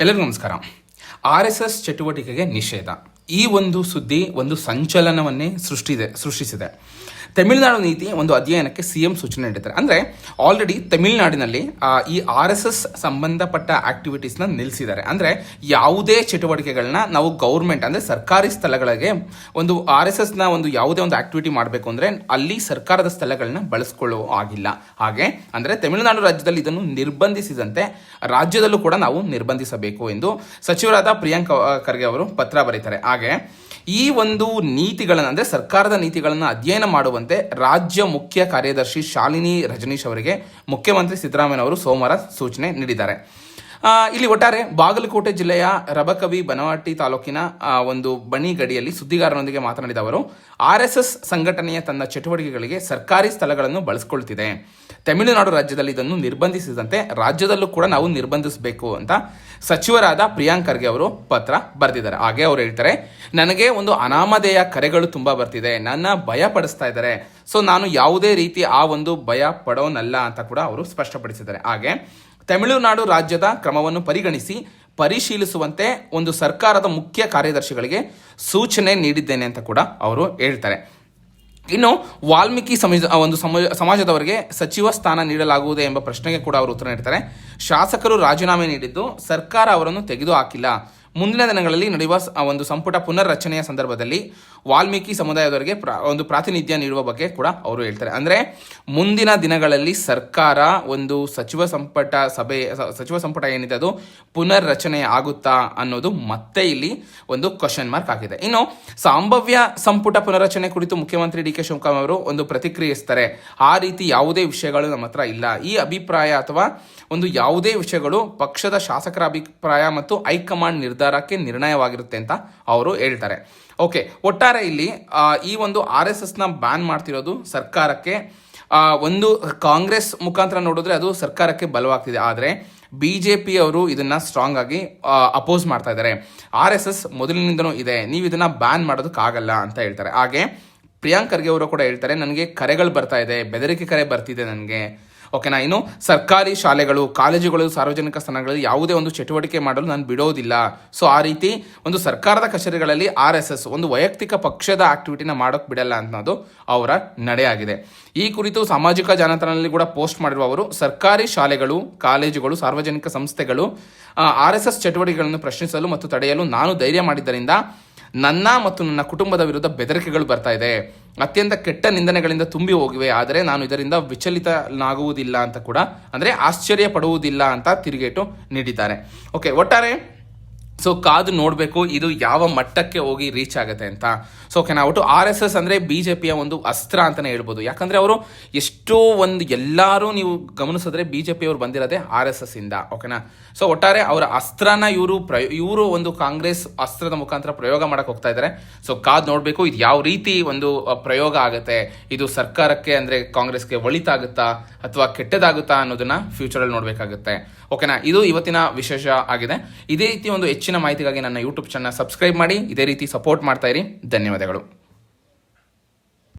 ಎಲ್ಲರಿಗೂ ನಮಸ್ಕಾರ. R S S ಚಟುವಟಿಕೆಗೆ ನಿಷೇಧ. ಈ ಒಂದು ಸುದ್ದಿ ಒಂದು ಸಂಚಲನವನ್ನೇ ಸೃಷ್ಟಿದೆ, ಸೃಷ್ಟಿಸಿದೆ. ತಮಿಳುನಾಡು ನೀತಿ ಒಂದು ಅಧ್ಯಯನಕ್ಕೆ ಸಿ ಎಂ ಸೂಚನೆ ನೀಡಿದ್ದಾರೆ. ಅಂದರೆ ಆಲ್ರೆಡಿ ತಮಿಳುನಾಡಿನಲ್ಲಿ ಈ ಆರ್ ಎಸ್ ಎಸ್ ಸಂಬಂಧಪಟ್ಟ ಆಕ್ಟಿವಿಟೀಸ್ನ ನಿಲ್ಲಿಸಿದ್ದಾರೆ ಅಂದರೆ ಯಾವುದೇ ಚಟುವಟಿಕೆಗಳನ್ನ ನಾವು ಗೌರ್ಮೆಂಟ್ ಅಂದರೆ ಸರ್ಕಾರಿ ಸ್ಥಳಗಳಿಗೆ ಒಂದು ಆರ್ ಎಸ್ ಎಸ್ನ ಒಂದು ಯಾವುದೇ ಒಂದು ಆಕ್ಟಿವಿಟಿ ಮಾಡಬೇಕು ಅಂದರೆ ಅಲ್ಲಿ ಸರ್ಕಾರದ ಸ್ಥಳಗಳನ್ನ ಬಳಸ್ಕೊಳ್ಳೋ ಆಗಿಲ್ಲ. ಹಾಗೆ, ಅಂದರೆ ತಮಿಳುನಾಡು ರಾಜ್ಯದಲ್ಲಿ ಇದನ್ನು ನಿರ್ಬಂಧಿಸಿದಂತೆ ರಾಜ್ಯದಲ್ಲೂ ಕೂಡ ನಾವು ನಿರ್ಬಂಧಿಸಬೇಕು ಎಂದು ಸಚಿವರಾದ ಪ್ರಿಯಾಂಕ್ ಖರ್ಗೆ ಅವರು ಪತ್ರ ಬರೀತಾರೆ. ಹಾಗೆ ಈ ಒಂದು ನೀತಿಗಳನ್ನು, ಅಂದರೆ ಸರ್ಕಾರದ ನೀತಿಗಳನ್ನು ಅಧ್ಯಯನ ಮಾಡುವಂತೆ ರಾಜ್ಯ ಮುಖ್ಯ ಕಾರ್ಯದರ್ಶಿ ಶಾಲಿನಿ ರಜನೀಶ್ ಅವರಿಗೆ ಮುಖ್ಯಮಂತ್ರಿ ಸಿದ್ದರಾಮಯ್ಯ ಅವರು ಸೋಮವಾರ ಸೂಚನೆ ನೀಡಿದ್ದಾರೆ. ಇಲ್ಲಿ ಒಟ್ಟಾರೆ ಬಾಗಲಕೋಟೆ ಜಿಲ್ಲೆಯ ರಬಕವಿ ಬನವಾಟಿ ತಾಲೂಕಿನ ಒಂದು ಬಣಿ ಗಡಿಯಲ್ಲಿ ಸುದ್ದಿಗಾರರೊಂದಿಗೆ ಮಾತನಾಡಿದ ಅವರು, ಆರ್ ಸಂಘಟನೆಯ ತನ್ನ ಚಟುವಟಿಕೆಗಳಿಗೆ ಸರ್ಕಾರಿ ಸ್ಥಳಗಳನ್ನು ಬಳಸಿಕೊಳ್ತಿದೆ. ತಮಿಳುನಾಡು ರಾಜ್ಯದಲ್ಲಿ ಇದನ್ನು ನಿರ್ಬಂಧಿಸಿದಂತೆ ರಾಜ್ಯದಲ್ಲೂ ಕೂಡ ನಾವು ನಿರ್ಬಂಧಿಸಬೇಕು ಅಂತ ಸಚಿವರಾದ ಪ್ರಿಯಾಂಕ್ ಖರ್ಗೆ ಅವರು ಪತ್ರ ಬರೆದಿದ್ದಾರೆ. ಹಾಗೆ ಅವರು ಹೇಳ್ತಾರೆ, ನನಗೆ ಒಂದು ಅನಾಮಧೇಯ ಕರೆಗಳು ತುಂಬಾ ಬರ್ತಿದೆ. ನನ್ನ ಭಯ ಪಡಿಸ್ತಾ ಇದ್ದಾರೆ. ಸೊ, ನಾನು ಯಾವುದೇ ರೀತಿ ಆ ಒಂದು ಭಯ ಪಡೋನಲ್ಲ ಅಂತ ಕೂಡ ಅವರು ಸ್ಪಷ್ಟಪಡಿಸಿದ್ದಾರೆ. ಹಾಗೆ ತಮಿಳುನಾಡು ರಾಜ್ಯದ ಕ್ರಮವನ್ನು ಪರಿಗಣಿಸಿ ಪರಿಶೀಲಿಸುವಂತೆ ಒಂದು ಸರ್ಕಾರದ ಮುಖ್ಯ ಕಾರ್ಯದರ್ಶಿಗಳಿಗೆ ಸೂಚನೆ ನೀಡಿದ್ದೇನೆ ಅಂತ ಕೂಡ ಅವರು ಹೇಳ್ತಾರೆ. ಇನ್ನು ವಾಲ್ಮೀಕಿ ಸಮಾಜ, ಒಂದು ಸಮಾಜ, ಸಮಾಜದವರಿಗೆ ಸಚಿವ ಸ್ಥಾನ ನೀಡಲಾಗುವುದೇ ಎಂಬ ಪ್ರಶ್ನೆಗೆ ಕೂಡ ಅವರು ಉತ್ತರ ನೀಡ್ತಾರೆ. ಶಾಸಕರು ರಾಜೀನಾಮೆ ನೀಡಿದ್ದು ಸರ್ಕಾರ ಅವರನ್ನು ತೆಗೆದುಹಾಕಿಲ್ಲ. ಮುಂದಿನ ದಿನಗಳಲ್ಲಿ ನಡೆಯುವ ಆ ಒಂದು ಸಂಪುಟ ಪುನರ್ರಚನೆಯ ಸಂದರ್ಭದಲ್ಲಿ ವಾಲ್ಮೀಕಿ ಸಮುದಾಯದವರಿಗೆ ಒಂದು ಪ್ರಾತಿನಿಧ್ಯ ನೀಡುವ ಬಗ್ಗೆ ಕೂಡ ಅವರು ಹೇಳ್ತಾರೆ. ಅಂದರೆ ಮುಂದಿನ ದಿನಗಳಲ್ಲಿ ಸರ್ಕಾರ ಒಂದು ಸಚಿವ ಸಂಪುಟ ಸಭೆ ಸಚಿವ ಸಂಪುಟ ಏನಿದೆ ಅದು ಪುನರ್ರಚನೆ ಆಗುತ್ತಾ ಅನ್ನೋದು ಮತ್ತೆ ಇಲ್ಲಿ ಒಂದು ಕ್ವಶನ್ ಮಾರ್ಕ್ ಆಗಿದೆ ಇನ್ನು ಸಂಭವ್ಯ ಸಂಪುಟ ಪುನರ್ರಚನೆ ಕುರಿತು ಮುಖ್ಯಮಂತ್ರಿ ಡಿ ಕೆ ಶಿವಕುಮಾರ್ ಅವರು ಒಂದು ಪ್ರತಿಕ್ರಿಯಿಸ್ತಾರೆ. ಆ ರೀತಿ ಯಾವುದೇ ವಿಷಯಗಳು ನಮ್ಮ ಹತ್ರ ಇಲ್ಲ. ಈ ಅಭಿಪ್ರಾಯ ಅಥವಾ ಒಂದು ಯಾವುದೇ ವಿಷಯಗಳು ಪಕ್ಷದ ಶಾಸಕರ ಅಭಿಪ್ರಾಯ ಮತ್ತು ಹೈಕಮಾಂಡ್ ನಿರ್ಧಾರಕ್ಕೆ ನಿರ್ಣಯವಾಗಿರುತ್ತೆ ಅಂತ ಅವರು ಹೇಳ್ತಾರೆ. ಓಕೆ ಒಟ್ಟಾರೆ ಇಲ್ಲಿ ಈ ಒಂದು ಆರ್ ಎಸ್ ಎಸ್ನ ಬ್ಯಾನ್ ಮಾಡ್ತಿರೋದು ಸರ್ಕಾರಕ್ಕೆ ಒಂದು ಕಾಂಗ್ರೆಸ್ ಮುಖಾಂತರ ನೋಡಿದ್ರೆ ಅದು ಸರ್ಕಾರಕ್ಕೆ ಬಲವಾಗ್ತಿದೆ. ಆದರೆ ಬಿ ಜೆ ಪಿ ಅವರು ಇದನ್ನ ಸ್ಟ್ರಾಂಗ್ ಆಗಿ ಅಪೋಸ್ ಮಾಡ್ತಾ ಇದ್ದಾರೆ. ಆರ್ ಎಸ್ ಎಸ್ ಮೊದಲಿನಿಂದನೂ ಇದೆ, ನೀವು ಇದನ್ನ ಬ್ಯಾನ್ ಮಾಡೋದಕ್ಕಾಗಲ್ಲ ಅಂತ ಹೇಳ್ತಾರೆ. ಹಾಗೆ ಪ್ರಿಯಾಂಕ್ ಖರ್ಗೆ ಅವರು ಕೂಡ ಹೇಳ್ತಾರೆ, ನನಗೆ ಕರೆಗಳು ಬರ್ತಾ ಇದೆ, ಬೆದರಿಕೆ ಕರೆ ಬರ್ತಿದೆ ನನಗೆ. ಓಕೆನಾ ಇನ್ನು ಸರ್ಕಾರಿ ಶಾಲೆಗಳು, ಕಾಲೇಜುಗಳು, ಸಾರ್ವಜನಿಕ ಸ್ಥಾನಗಳಲ್ಲಿ ಯಾವುದೇ ಒಂದು ಚಟುವಟಿಕೆ ಮಾಡಲು ನಾನು ಬಿಡೋದಿಲ್ಲ. ಸೊ ಆ ರೀತಿ ಒಂದು ಸರ್ಕಾರದ ಕಚೇರಿಗಳಲ್ಲಿ ಆರ್ ಎಸ್ ಎಸ್ ಒಂದು ವೈಯಕ್ತಿಕ ಪಕ್ಷದ ಆಕ್ಟಿವಿಟಿನ ಮಾಡೋಕೆ ಬಿಡಲ್ಲ ಅನ್ನೋದು ಅವರ ನಡೆಯಾಗಿದೆ ಈ ಕುರಿತು ಸಾಮಾಜಿಕ ಜಾಲತಾಣದಲ್ಲಿ ಕೂಡ ಪೋಸ್ಟ್ ಮಾಡಿರುವ ಅವರು ಸರ್ಕಾರಿ ಶಾಲೆಗಳು, ಕಾಲೇಜುಗಳು, ಸಾರ್ವಜನಿಕ ಸಂಸ್ಥೆಗಳು ಆರ್ ಎಸ್ ಎಸ್ ಚಟುವಟಿಕೆಗಳನ್ನು ಪ್ರಶ್ನಿಸಲು ಮತ್ತು ತಡೆಯಲು ನಾನು ಧೈರ್ಯ ಮಾಡಿದ್ದರಿಂದ ನನ್ನ ಮತ್ತು ನನ್ನ ಕುಟುಂಬದ ವಿರುದ್ಧ ಬೆದರಿಕೆಗಳು ಬರ್ತಾ ಇದೆ. ಅತ್ಯಂತ ಕೆಟ್ಟ ನಿಂದನೆಗಳಿಂದ ತುಂಬಿ ಹೋಗಿವೆ. ಆದರೆ ನಾನು ಇದರಿಂದ ವಿಚಲಿತನಾಗುವುದಿಲ್ಲ ಅಂತ ಕೂಡ, ಅಂದರೆ ಆಶ್ಚರ್ಯ ಪಡುವುದಿಲ್ಲ ಅಂತ ತಿರುಗೇಟು ನೀಡಿದ್ದಾರೆ. ಓಕೆ ಒಟ್ಟಾರೆ ಸೊ ಕಾದು ನೋಡಬೇಕು, ಇದು ಯಾವ ಮಟ್ಟಕ್ಕೆ ಹೋಗಿ ರೀಚ್ ಆಗುತ್ತೆ ಅಂತ. ಸೊ ಓಕೆ ನಾವು ಆರ್ ಎಸ್ ಎಸ್ ಅಂದರೆ ಬಿ ಜೆ ಪಿಯ ಒಂದು ಅಸ್ತ್ರ ಅಂತಲೇ ಹೇಳ್ಬೋದು. ಯಾಕಂದರೆ ಅವರು ಎಷ್ಟೋ ಒಂದು ಎಲ್ಲರೂ ನೀವು ಗಮನಿಸಿದ್ರೆ ಬಿ ಜೆ ಪಿಯವರು ಬಂದಿರೋದೇ ಆರ್ ಎಸ್ ಎಸ್ ಇಂದ ಓಕೆನಾ ಸೊ ಒಟ್ಟಾರೆ ಅವರ ಅಸ್ತ್ರನ ಇವರು ಪ್ರಯೋ, ಇವರು ಒಂದು ಕಾಂಗ್ರೆಸ್ ಅಸ್ತ್ರದ ಮುಖಾಂತರ ಪ್ರಯೋಗ ಮಾಡಕ್ಕೆ ಹೋಗ್ತಾ ಇದ್ದಾರೆ ಸೊ ಕಾದು ನೋಡಬೇಕು, ಇದು ಯಾವ ರೀತಿ ಒಂದು ಪ್ರಯೋಗ ಆಗುತ್ತೆ. ಇದು ಸರ್ಕಾರಕ್ಕೆ ಅಂದರೆ ಕಾಂಗ್ರೆಸ್ಗೆ ಒಳಿತಾಗುತ್ತಾ ಅಥವಾ ಕೆಟ್ಟದಾಗುತ್ತಾ ಅನ್ನೋದನ್ನ ಫ್ಯೂಚರಲ್ಲಿ ನೋಡಬೇಕಾಗುತ್ತೆ. ಓಕೆನಾ? ಇದು ಇವತ್ತಿನ ವಿಶೇಷ ಆಗಿದೆ. ಇದೇ ರೀತಿ ಒಂದು ಹೆಚ್ಚಿನ ಮಾಹಿತಿಗಾಗಿ ನನ್ನ ಯೂಟ್ಯೂಬ್ ಚಾನಲ್ ಸಬ್ಸ್ಕ್ರೈಬ್ ಮಾಡಿ, ಇದೇ ರೀತಿ ಸಪೋರ್ಟ್ ಮಾಡ್ತಾ ಇರಿ. ಧನ್ಯವಾದಗಳು.